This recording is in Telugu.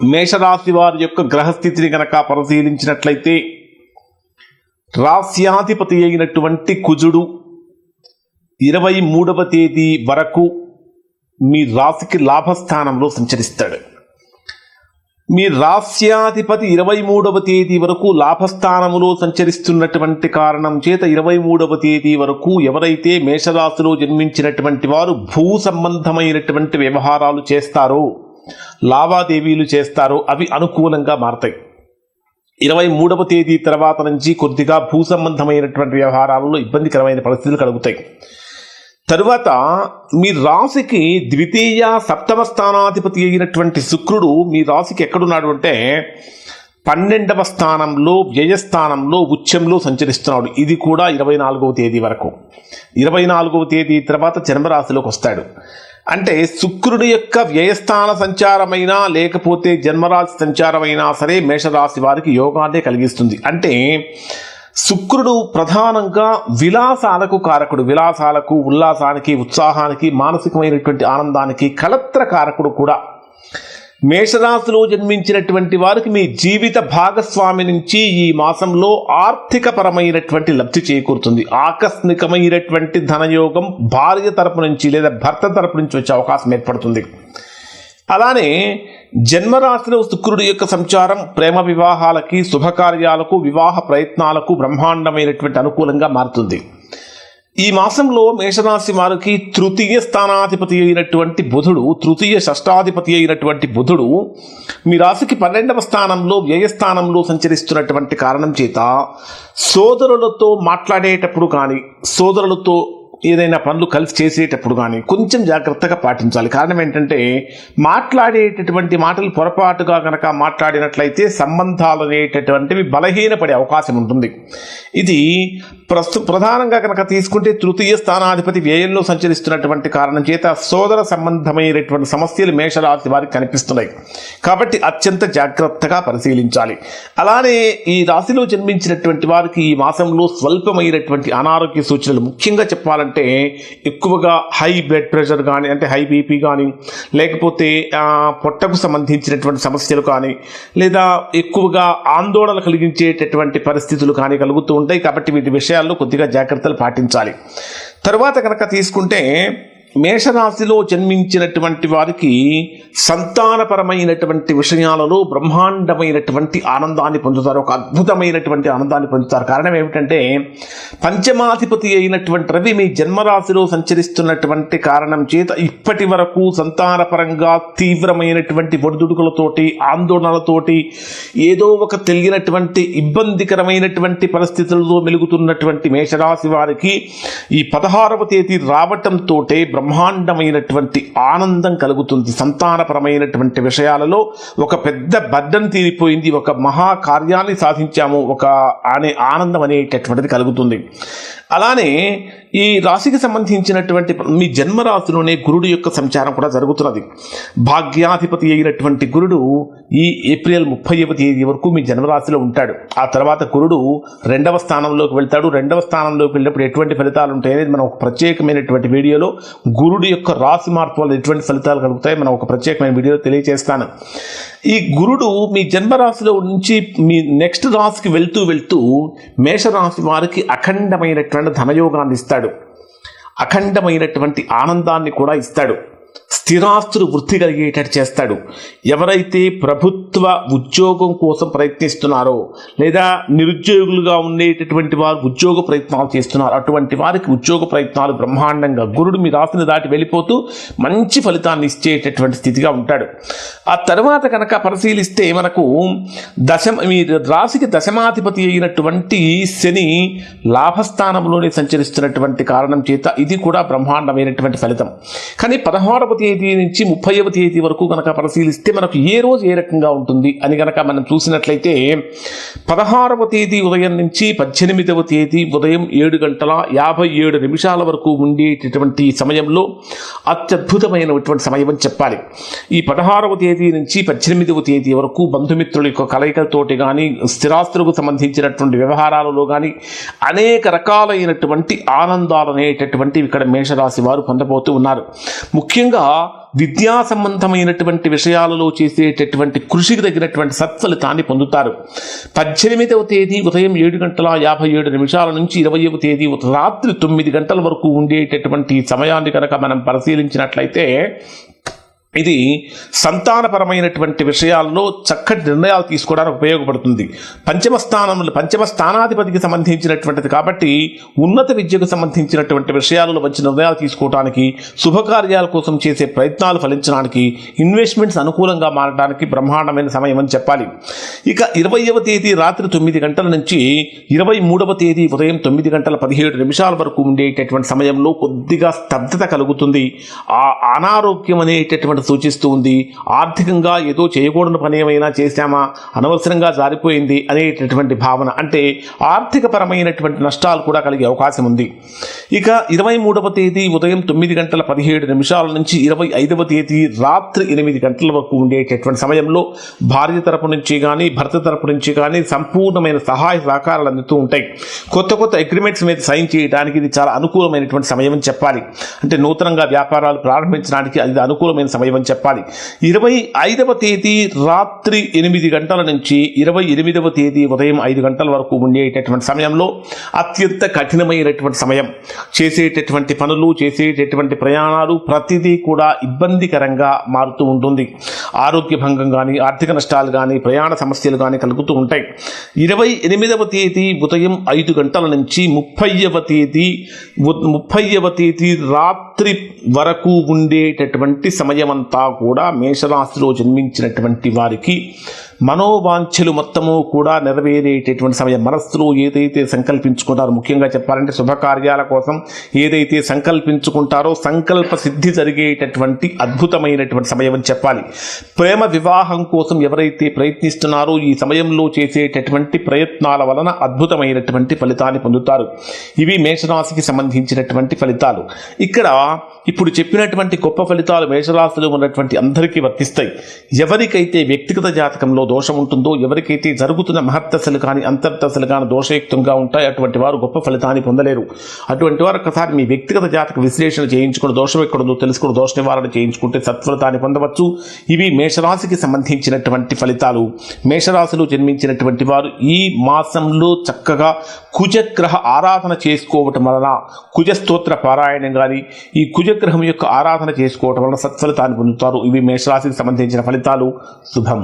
మేషరాశి వారి యొక్క గ్రహస్థితిని గనక పరిశీలించినట్లయితే రాస్యాధిపతి అయినటువంటి కుజుడు ఇరవై మూడవ తేదీ వరకు మీ రాశికి లాభస్థానంలో సంచరిస్తాడు. మీ రాస్యాధిపతి ఇరవై మూడవ తేదీ వరకు లాభస్థానములో సంచరిస్తున్నటువంటి కారణం చేత ఇరవై మూడవ తేదీ వరకు ఎవరైతే మేషరాశిలో జన్మించినటువంటి వారు భూ సంబంధమైనటువంటి వ్యవహారాలు చేస్తారో లావాదేవీలు చేస్తారో అవి అనుకూలంగా మారతాయి. ఇరవై మూడవ తేదీ తర్వాత నుంచి కొద్దిగా భూ సంబంధమైనటువంటి వ్యవహారాలలో ఇబ్బందికరమైన పరిస్థితులు కలుగుతాయి. తరువాత మీ రాశికి ద్వితీయ సప్తమ స్థానాధిపతి అయినటువంటి శుక్రుడు మీ రాశికి ఎక్కడున్నాడు అంటే పన్నెండవ స్థానంలో వ్యయస్థానంలో ఉచ్చంలో సంచరిస్తున్నాడు. ఇది కూడా ఇరవై నాలుగవ తేదీ వరకు. ఇరవై నాలుగవ తేదీ తర్వాత జన్మరాశిలోకి వస్తాడు. అంటే శుక్రుడి యొక్క వ్యయస్థాన సంచారమైనా లేకపోతే జన్మరాశి సంచారమైనా సరే మేషరాశి వారికి యోగాన్ని కలిగిస్తుంది. అంటే శుక్రుడు ప్రధానంగా విలాసాలకు కారకుడు. విలాసాలకు ఉల్లాసానికి ఉత్సాహానికి మానసికమైనటువంటి ఆనందానికి కలత్ర కారకుడు కూడా మేషరాశిలో జన్మించినటువంటి వారికి మీ జీవిత భాగస్వామి నుంచి ఈ మాసంలో ఆర్థిక పరమైనటువంటి లబ్ధి చేకూరుతుంది. ఆకస్మికమైనటువంటి ధనయోగం భార్య తరపు నుంచి లేదా భర్త తరపు నుంచి వచ్చే అవకాశం ఏర్పడుతుంది. అలానే జన్మరాశిలో శుక్రుడి యొక్క సంచారం ప్రేమ వివాహాలకి శుభకార్యాలకు వివాహ ప్రయత్నాలకు బ్రహ్మాండమైనటువంటి అనుకూలంగా మారుతుంది. ఈ మాసంలో మేషరాశి వారికి తృతీయ స్థానాధిపతి అయినటువంటి బుధుడు తృతీయ షష్టాధిపతి అయినటువంటి బుధుడు మీ రాశికి పన్నెండవ స్థానంలో వ్యయస్థానంలో సంచరిస్తున్నటువంటి కారణం చేత సోదరులతో మాట్లాడేటప్పుడు కానీ సోదరులతో ఏదైనా పనులు కలిసి చేసేటప్పుడు కానీ కొంచెం జాగ్రత్తగా పాటించాలి. కారణం ఏంటంటే మాట్లాడేటటువంటి మాటలు పొరపాటుగా కనుక మాట్లాడినట్లయితే సంబంధాలు అనేటటువంటివి బలహీనపడే అవకాశం ఉంటుంది. ఇది ప్రస్తు ప్రధానంగా కనుక తీసుకుంటే తృతీయ స్థానాధిపతి వ్యయంలో సంచరిస్తున్నటువంటి కారణం చేత సోదర సంబంధమైనటువంటి సమస్యలు మేషరాశి వారికి కనిపిస్తున్నాయి. కాబట్టి అత్యంత జాగ్రత్తగా పరిశీలించాలి. అలానే ఈ రాశిలో జన్మించినటువంటి వారికి ఈ మాసంలో స్వల్పమైనటువంటి అనారోగ్య సూచనలు ముఖ్యంగా చెప్పాలంటే ఎక్కువగా హై బ్లడ్ ప్రెషర్ కానీ అంటే హై బీపీ కానీ లేకపోతే పొట్టకు సంబంధించినటువంటి సమస్యలు కానీ లేదా ఎక్కువగా ఆందోళన కలిగించేటటువంటి పరిస్థితులు కానీ కలుగుతూ ఉంటాయి. కాబట్టి వీటి విషయాల్లో కొద్దిగా జాగ్రత్తలు పాటించాలి. తరువాత కనుక తీసుకుంటే మేషరాశిలో జన్మించినటువంటి వారికి సంతానపరమైనటువంటి విషయాలలో బ్రహ్మాండమైనటువంటి ఆనందాన్ని పొందుతారు. ఒక అద్భుతమైనటువంటి ఆనందాన్ని పొందుతారు. కారణం ఏమిటంటే పంచమాధిపతి అయినటువంటి రవి మీ జన్మరాశిలో సంచరిస్తున్నటువంటి కారణం చేత ఇప్పటి వరకు సంతానపరంగా తీవ్రమైనటువంటి ఒడిదుడుకులతోటి ఆందోళనలతోటి ఏదో ఒక తెలియనటువంటి ఇబ్బందికరమైనటువంటి పరిస్థితుల్లో మెలుగుతున్నటువంటి మేషరాశి వారికి ఈ పదహారవ తేదీ రావటంతో బ్రహ్మాండమైనటువంటి ఆనందం కలుగుతుంది. సంతానపరమైనటువంటి విషయాలలో ఒక పెద్ద బద్దం తీరిపోయింది. ఒక మహా కార్యాన్ని సాధించాము. ఒక అనే ఆనందం అనేటటువంటిది కలుగుతుంది. అలానే ఈ రాశికి సంబంధించినటువంటి మీ జన్మరాశిలోనే గురుడు యొక్క సంచారం కూడా జరుగుతున్నది. భాగ్యాధిపతి అయినటువంటి గురుడు ఈ ఏప్రిల్ ముప్పైవ తేదీ వరకు మీ జన్మరాశిలో ఉంటాడు. ఆ తర్వాత గురుడు రెండవ స్థానంలోకి వెళ్తాడు. రెండవ స్థానంలోకి వెళ్ళినప్పుడు ఎటువంటి ఫలితాలు ఉంటాయి అనేది మనం ఒక ప్రత్యేకమైనటువంటి వీడియోలో గురుడు యొక్క రాశి మార్పు వల్ల ఎటువంటి ఫలితాలు కలుగుతాయి మనం ఒక ప్రత్యేకమైన వీడియోలో తెలియజేస్తాను. ఈ గురుడు మీ జన్మరాశిలో నుంచి మీ నెక్స్ట్ రాశికి వెళ్తూ వెళ్తూ మేషరాశి వారికి అఖండమైనటువంటి ధనయోగాన్ని ఇస్తాడు. అఖండమైనటువంటి ఆనందాన్ని కూడా ఇస్తాడు. స్థిరాస్తులు వృద్ధి కలిగేటట్టు చేస్తాడు. ఎవరైతే ప్రభుత్వ ఉద్యోగం కోసం ప్రయత్నిస్తున్నారో లేదా నిరుద్యోగులుగా ఉండేటటువంటి వారు ఉద్యోగ ప్రయత్నాలు చేస్తున్నారు అటువంటి వారికి ఉద్యోగ ప్రయత్నాలు బ్రహ్మాండంగా గురుడు మీ రాశిని దాటి వెళ్ళిపోతూ మంచి ఫలితాన్ని ఇచ్చేటటువంటి స్థితిగా ఉంటాడు. ఆ తర్వాత కనుక పరిశీలిస్తే మనకు దశమ మీ రాశికి దశమాధిపతి అయినటువంటి శని లాభస్థానంలోనే సంచరిస్తున్నటువంటి కారణం చేత ఇది కూడా బ్రహ్మాండమైనటువంటి ఫలితం. కానీ పదహారు పదహారవ తేదీ నుంచి ముప్పైవ తేదీ వరకు కనుక పరిశీలిస్తే మనకు ఏ రోజు ఏ రకంగా ఉంటుంది అని కనుక మనం చూసినట్లయితే పదహారవ తేదీ ఉదయం నుంచి పద్దెనిమిదవ తేదీ ఉదయం ఏడు గంటల యాభై ఏడు నిమిషాల వరకు ఉండేటటువంటి సమయంలో అత్యద్భుతమైనటువంటి సమయం అని చెప్పాలి. ఈ పదహారవ తేదీ నుంచి పద్దెనిమిదవ తేదీ వరకు బంధుమిత్రుల యొక్క కలయికలతోటి కానీ స్థిరాస్తులకు సంబంధించినటువంటి వ్యవహారాలలో కానీ అనేక రకాలైనటువంటి ఆనందాలు అనేటటువంటివి ఇక్కడ మేషరాశి వారు పొందబోతూ ఉన్నారు. ముఖ్యంగా విద్యా సంబంధమైనటువంటి విషయాలలో చేసేటటువంటి కృషికి తగినటువంటి సత్ఫలితాన్ని పొందుతారు. పద్దెనిమిదవ తేదీ ఉదయం ఏడు గంటల యాభై ఏడు నిమిషాల నుంచి ఇరవైవ తేదీ రాత్రి తొమ్మిది గంటల వరకు ఉండేటటువంటి సమయాన్ని కనుక మనం పరిశీలించినట్లయితే ఇది సంతానపరమైనటువంటి విషయాల్లో చక్కటి నిర్ణయాలు తీసుకోవడానికి ఉపయోగపడుతుంది. పంచమ స్థానంలో పంచమ స్థానాధిపతికి సంబంధించినటువంటిది కాబట్టి ఉన్నత విద్యకు సంబంధించినటువంటి విషయాలలో మంచి నిర్ణయాలు తీసుకోవడానికి శుభకార్యాల కోసం చేసే ప్రయత్నాలు ఫలించడానికి ఇన్వెస్ట్మెంట్స్ అనుకూలంగా మారడానికి బ్రహ్మాండమైన సమయం అని చెప్పాలి. ఇక ఇరవైవ తేదీ రాత్రి తొమ్మిది గంటల నుంచి ఇరవై మూడవ తేదీ ఉదయం తొమ్మిది గంటల పదిహేడు నిమిషాల వరకు ఉండేటటువంటి సమయంలో కొద్దిగా స్తబ్దత కలుగుతుంది. ఆ అనారోగ్యం అనేటటువంటి సూచిస్తూ ఉంది. ఆర్థికంగా ఏదో చేయకూడని పని ఏమైనా చేశామా? అనవసరంగా జారిపోయింది అనేటటువంటి భావన. అంటే ఆర్థికపరమైనటువంటి నష్టాలు కూడా కలిగే అవకాశం ఉంది. ఇక ఇరవై మూడవ తేదీ ఉదయం తొమ్మిది గంటల పదిహేడు నిమిషాల నుంచి ఇరవై ఐదవ తేదీ రాత్రి ఎనిమిది గంటల వరకు ఉండేటటువంటి సమయంలో భార్య తరపు నుంచి కానీ భర్త తరపు నుంచి కానీ సంపూర్ణమైన సహాయ సహకారాలు అందుతూ ఉంటాయి. కొత్త కొత్త అగ్రిమెంట్స్ మీద సైన్ చేయడానికి ఇది చాలా అనుకూలమైనటువంటి సమయం అని చెప్పాలి. అంటే నూతనంగా వ్యాపారాలు ప్రారంభించడానికి అది అనుకూలమైన సమయం అని చెప్పాలి? ఇరవై ఐదవ తేదీ రాత్రి ఎనిమిది గంటల నుంచి ఇరవై ఎనిమిదవ తేదీ ఉదయం ఐదు గంటల వరకు ఉండేటటువంటి సమయంలో అత్యంత కఠినమైనటువంటి సమయం. చేసేటటువంటి పనులు చేసేటటువంటి ప్రయాణాలు ప్రతిదీ కూడా ఇబ్బందికరంగా మారుతూ ఉంటుంది. ఆరోగ్య భంగం కానీ ఆర్థిక నష్టాలు కానీ ప్రయాణ సమస్యలు కానీ కలుగుతూ ఉంటాయి. ఇరవై ఎనిమిదవ తేదీ ఉదయం ఐదు గంటల నుంచి ముప్పైవ తేదీ ముప్పైవ తేదీ రాత్రి వరకు ఉండేటటువంటి సమయం సమయమంతా కూడా మేషరాశిలో జన్మించినటువంటి వారికి మనోవాంఛలు మొత్తము కూడా నెరవేరేటటువంటి సమయం. మనస్సులో ఏదైతే సంకల్పించుకుంటారో ముఖ్యంగా చెప్పాలంటే శుభకార్యాల కోసం ఏదైతే సంకల్పించుకుంటారో సంకల్ప సిద్ధి జరిగేటటువంటి అద్భుతమైనటువంటి సమయం అని చెప్పాలి. ప్రేమ వివాహం కోసం ఎవరైతే ప్రయత్నిస్తున్నారో ఈ సమయంలో చేసేటటువంటి ప్రయత్నాల వలన అద్భుతమైనటువంటి ఫలితాన్ని పొందుతారు. ఇవి మేషరాశికి సంబంధించినటువంటి ఫలితాలు. ఇక్కడ ఇప్పుడు చెప్పినటువంటి గొప్ప ఫలితాలు మేషరాశిలో ఉన్నటువంటి అందరికీ వర్తిస్తాయి. ఎవరికైతే వ్యక్తిగత జాతకంలో దోషం ఉంటుందో ఎవరికైతే జరుగుతున్న మహర్దశలు కానీ అంతర్దశలు కానీ దోషయుక్తంగా ఉంటాయి అటువంటి వారు గొప్ప ఫలితాన్ని పొందలేరు. అటువంటి వారు ఒకసారి మీ వ్యక్తిగత జాతక విశ్లేషణ చేయించుకుని దోషం ఎక్కడుందో తెలుసుకుని దోష నివారణ చేయించుకుంటే సత్ఫలితాన్ని పొందవచ్చు. ఇవి మేషరాశికి సంబంధించినటువంటి ఫలితాలు. మేషరాశిలో జన్మించినటువంటి వారు ఈ మాసంలో చక్కగా కుజగ్రహ ఆరాధన చేసుకోవటం వలన కుజస్తోత్ర పారాయణం కానీ ఈ కుజగ్రహం యొక్క ఆరాధన చేసుకోవటం వలన సత్ఫలితాన్ని పొందుతారు. ఇవి మేషరాశికి సంబంధించిన ఫలితాలు. శుభం.